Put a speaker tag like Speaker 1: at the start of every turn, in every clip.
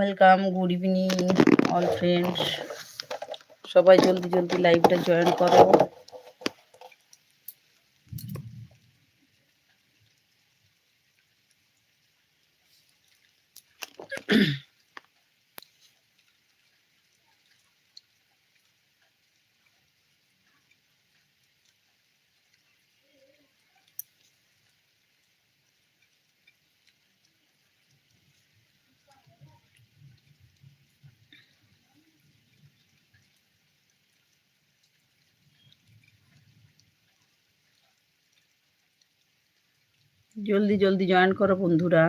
Speaker 1: Welcome good evening all friends সবাই জলদি জলদি লাইভটা জয়েন করো। জলদি জলদি জয়েন করো বন্ধুরা।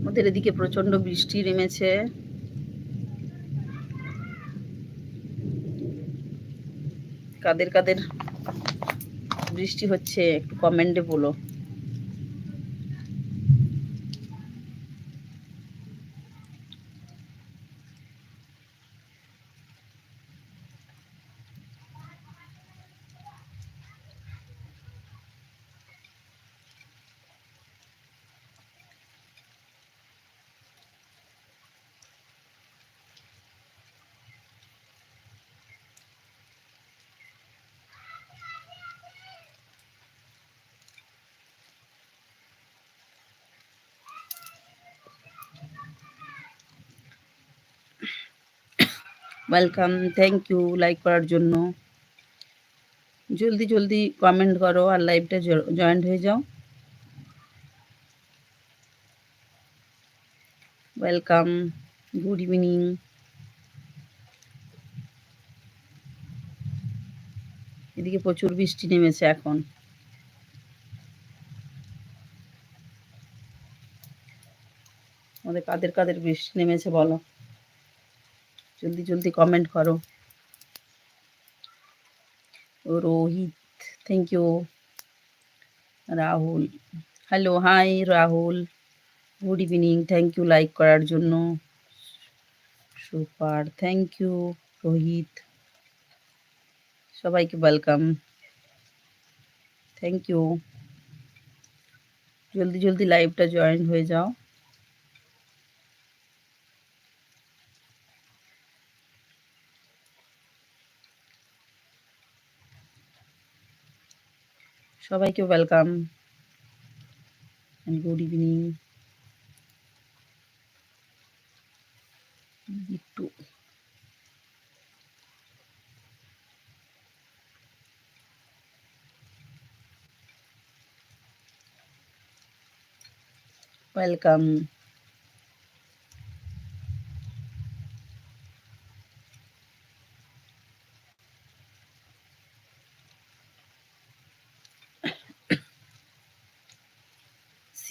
Speaker 1: আমাদের এদিকে প্রচণ্ড বৃষ্টি নেমেছে। কাদের কাদের বৃষ্টি হচ্ছে একটু কমেন্টে বলো। ওয়েলকাম থ্যাংক ইউ লাইক করার জন্য। জলদি জলদি কমেন্ট করো আর লাইভটা জয়েন্ট হয়ে যাও। ওয়েলকাম গুড ইভিনিং এদিকে প্রচুর বৃষ্টি নেমেছে এখন। আমাদের কাদের কাদের বৃষ্টি নেমেছে বলো? জলদি জলদি কমেন্ট করো। Rohit thank you Rahul hello hi Rahul. Good evening thank you like করার জন্য। Super thank you Rohit. সবাইকে ওয়েলকাম থ্যাংক ইউ জলদি জলদি লাইভটা জয়েন হয়ে যাও। সবাইকে ওয়েলকাম গুড ইভিনিং একটু ওয়েলকাম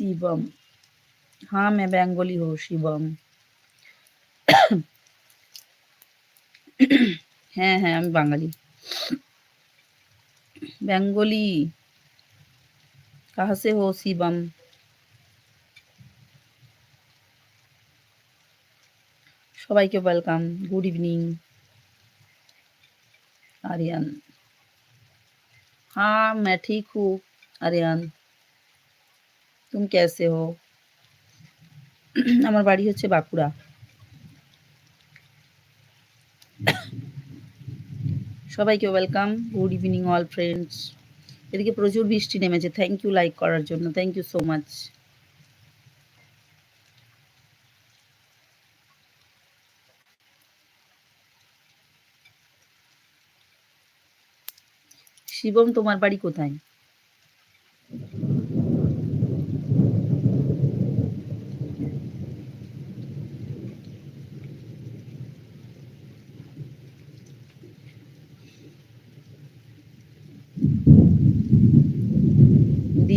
Speaker 1: शिवम हाँ मैं बंगाली हूँ शिवम হ্যাঁ হ্যাঁ আমি বাঙালি বেঙ্গলি কাহা সে হো শিবম সবাইকে ওয়েলকাম গুড ইভিনিং आर्यन हाँ मैं ठीक हूँ आर्यन তুমি কেসে হো আমার বাড়ি হচ্ছে বাঁকুড়া সবাইকে welcome good evening all friends এদিকে প্রচুর বৃষ্টি নেমেছে থ্যাংক ইউ লাইক করার জন্য thank you so much Shivam, তোমার বাড়ি কোথায়?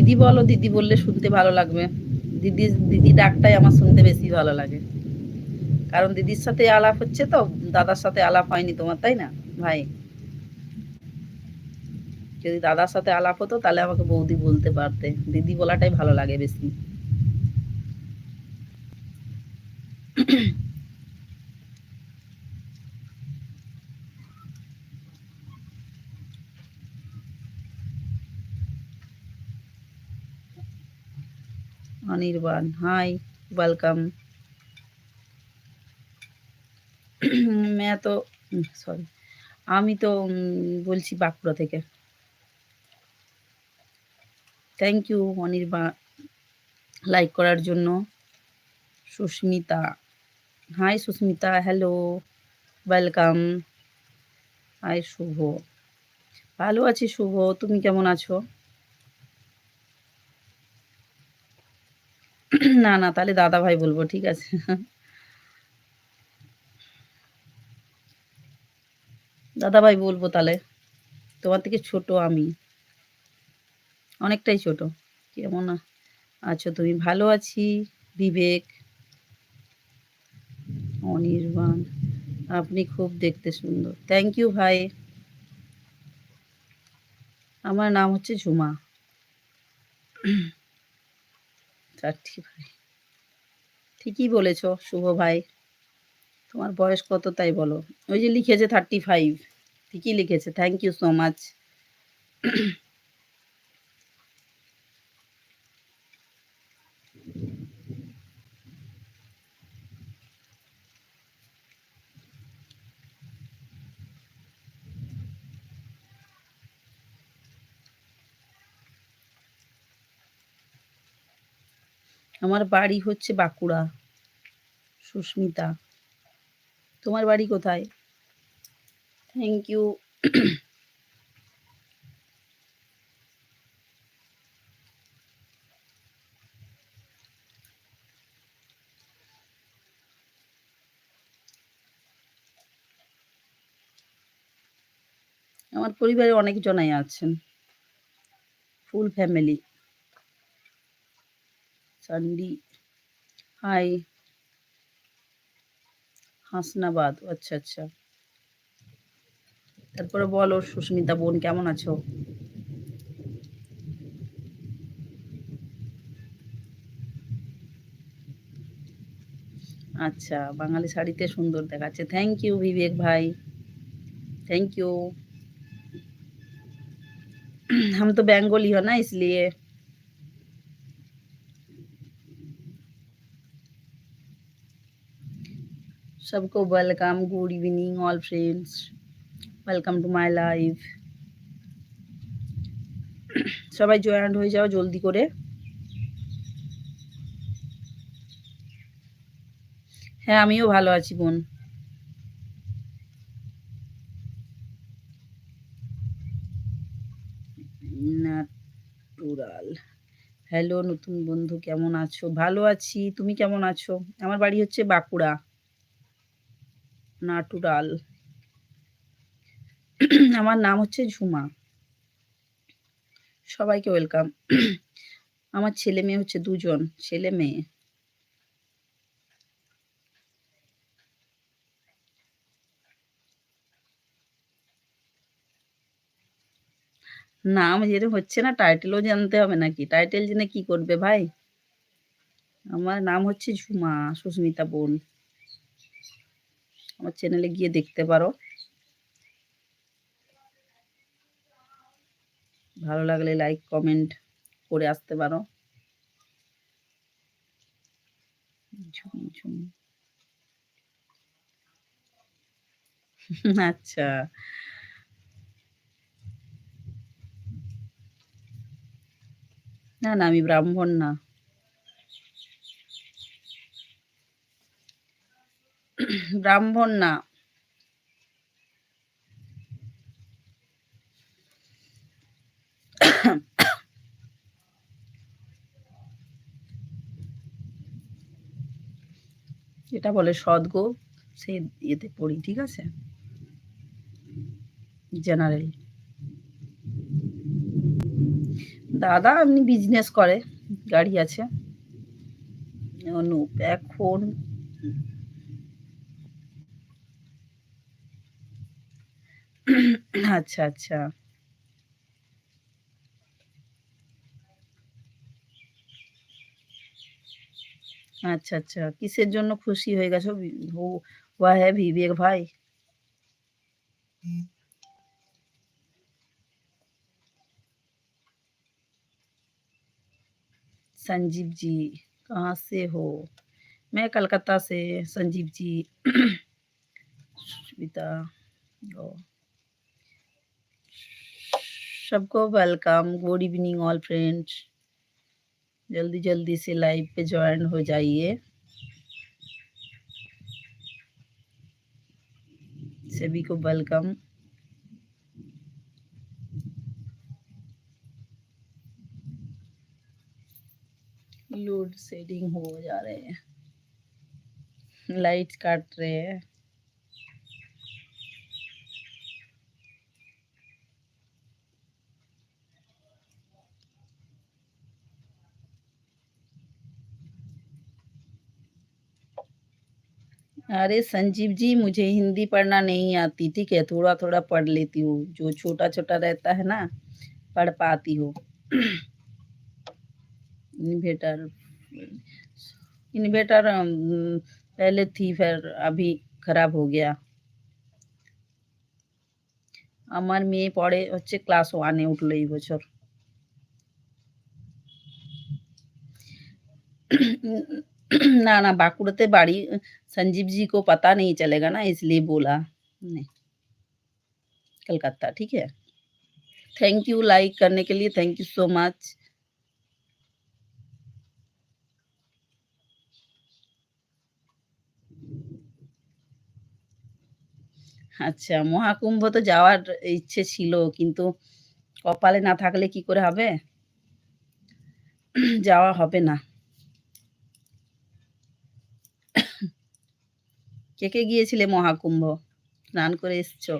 Speaker 1: দিদি বলো, দিদি বললে শুনতে ভালো লাগবে। দিদি দিদি ডাকটাই আমার শুনতে বেশি ভালো লাগে। কারণ দিদির সাথে আলাপ হচ্ছে তো, দাদার সাথে আলাপ হয়নি তোমার, তাই না, ভাই? যদি দাদার সাথে আলাপ হতো, তাহলে আমাকে বৌদি বলতে পারতে। দিদি বলাটাই ভালো লাগে বেশি। Anirban, hi, welcome. मैं তো সরি আমি তো বলছি বাঁকুড়া থেকে। থ্যাংক ইউ অনির্বাণ লাইক করার জন্য। Susmita, hi Susmita hello welcome hi Shubho. ভালো আছি শুভ, তুমি কেমন আছো? না না, তাহলে দাদা ভাই বলব, ঠিক আছে। দাদা ভাই বলব তাহলে, তোমার থেকে ছোট আমি। অনেকটাই ছোট, কেমন আছো তুমি ভালো আছি, বিবেক। অনির্বাণ, আপনি খুব দেখতে সুন্দর। থ্যাংক ইউ ভাই। আমার নাম হচ্ছে ঝুমা। চারটি ভাই। ঠিকই বলেছ, শুভ ভাই। তোমার বয়স কত তাই বলো। ওই যে লিখেছে থার্টি ফাইভ ঠিকই লিখেছে। থ্যাংক ইউ সো মাচ আমার বাড়ি হচ্ছে বাঁকুড়া। সুস্মিতা, তোমার বাড়ি কোথায়? থ্যাংক ইউ আমার পরিবারে অনেক জনাই আছেন। Full family সান্ডি হাই হাসনাবাদ আচ্ছা আচ্ছা তারপরে বলো সুস্মিতা বোন কেমন আছো আচ্ছা বাঙালি শাড়িতে সুন্দর দেখাচ্ছে থ্যাংক ইউ বিবেক ভাই थैंक यू हम तो बंगाली हो ना इसलिए सबको welcome good evening all friends welcome to my life সবাই জয়েন্ট হয়ে যাও জলদি করে হ্যাঁ আমিও ভালো আছি বোন ন্যাটুরাল হ্যালো নতুন বন্ধু কেমন আছো ভালো আছি তুমি কেমন আছো আমার বাড়ি হচ্ছে বাঁকুড়া নাটুরাল আমার নাম হচ্ছে ঝুমা। সবাইকে ওয়েলকাম। আমার ছেলে মেয়ে হচ্ছে দুজন, ছেলে মেয়ে। নাম যেটা হচ্ছে না টাইটেলও জানতে হবে নাকি? টাইটেল জেনে কি করবে ভাই? আমার নাম হচ্ছে ঝুমা, সুস্মিতা বোন। আমার চ্যানেলে গিয়ে দেখতে পারো। ভালো লাগলে লাইক কমেন্ট করে আসতে পারো। আচ্ছা। না না, আমি ব্রাহ্মণ না। ব্রাহ্মণ না। এটা বলে সদগো, সে ইয়েতে পড়ি, ঠিক আছে? জেনারেল দাদা এমনি বিজনেস করে, গাড়ি আছে। এখন अच्छा अच्छा। अच्छा अच्छा। किसर जो खुशी हो गो वो वह है विवेक भाई संजीव जी कहा से हो मैं कलकत्ता से संजीव जी सुबिता सबको welcome good evening all friends जल्दी जल्दी से लाइव पे ज्वाइन हो जाइए। सभी को वेलकम लोड शेडिंग हो जा रहे हैं। लाइट काट रहे हैं। अरे संजीव जी मुझे हिंदी पढ़ना नहीं आती ठीक है थोड़ा थोड़ा पढ़ लेती हूँ जो छोटा छोटा रहता है ना पढ़ पाती हूँ इन्वेटर इन्वेटर अम, पहले थी फिर अभी खराब हो गया আমার মেয়ে পড়ে হচ্ছে ক্লাস ওয়ানে উঠলো এই বছর ना ना बाकुड़ते बाड़ी संजीव जी को पता नहीं चलेगा ना इसलिए बोला नहीं कलकत्ता ठीक है थैंक यू लाइक करने के लिए थैंक यू सो मच আচ্ছা মহাকুম্ভ তো যাওয়ার ইচ্ছে ছিল কিন্তু কপালে না থাকলে কি করে হবে যাওয়া হবে না কে কে গিয়েছিলে মহাকুম্ভ? স্নান করে এসছো?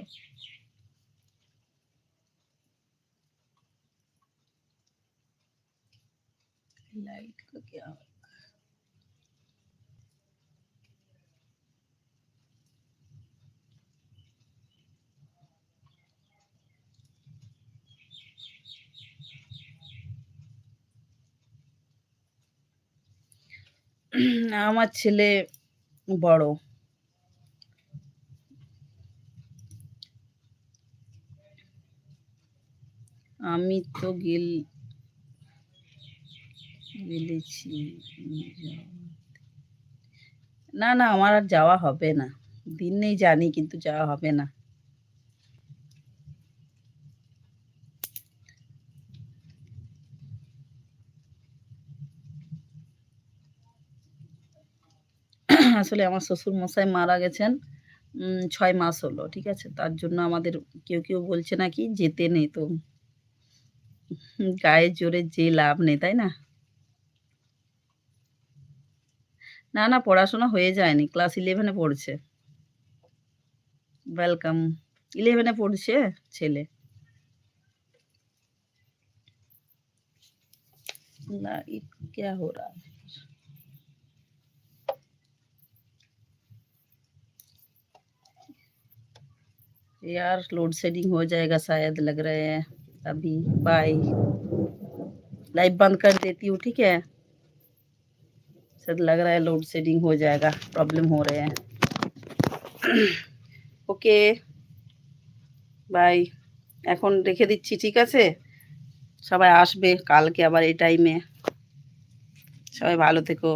Speaker 1: আমার ছেলে বড়। তো গেল বলেছি না না, আমার আর যাওয়া হবে না। দিন নেই জানি, কিন্তু যাওয়া হবে না। আসলে আমার শ্বশুর মশাই মারা গেছেন ছয় মাস হলো, ঠিক আছে? তার জন্য আমাদের কেউ কেউ বলছে নাকি যেতে নেই তো। হুম, গায়ের জোরে যে লাভ নেই তাই না না না পড়াশোনা হয়ে যায়নি ক্লাস ইলেভেনে পড়ছে ওয়েলকাম ইলেভেনে পড়ছে ছেলে लाइट क्या हो रहा है यार लोड शेडिंग हो जाएगा शायद लग रहे हैं अभी बाय लाइव बंद कर देती हूँ ठीक है शायद लग रहा है लोड शेडिंग हो जाएगा प्रॉब्लम हो रहे हैं ওকে বাই এখন রেখে দিচ্ছি ঠিক আছে সবাই আসবে কালকে আবার এই টাইমে সবাই ভালো থেকো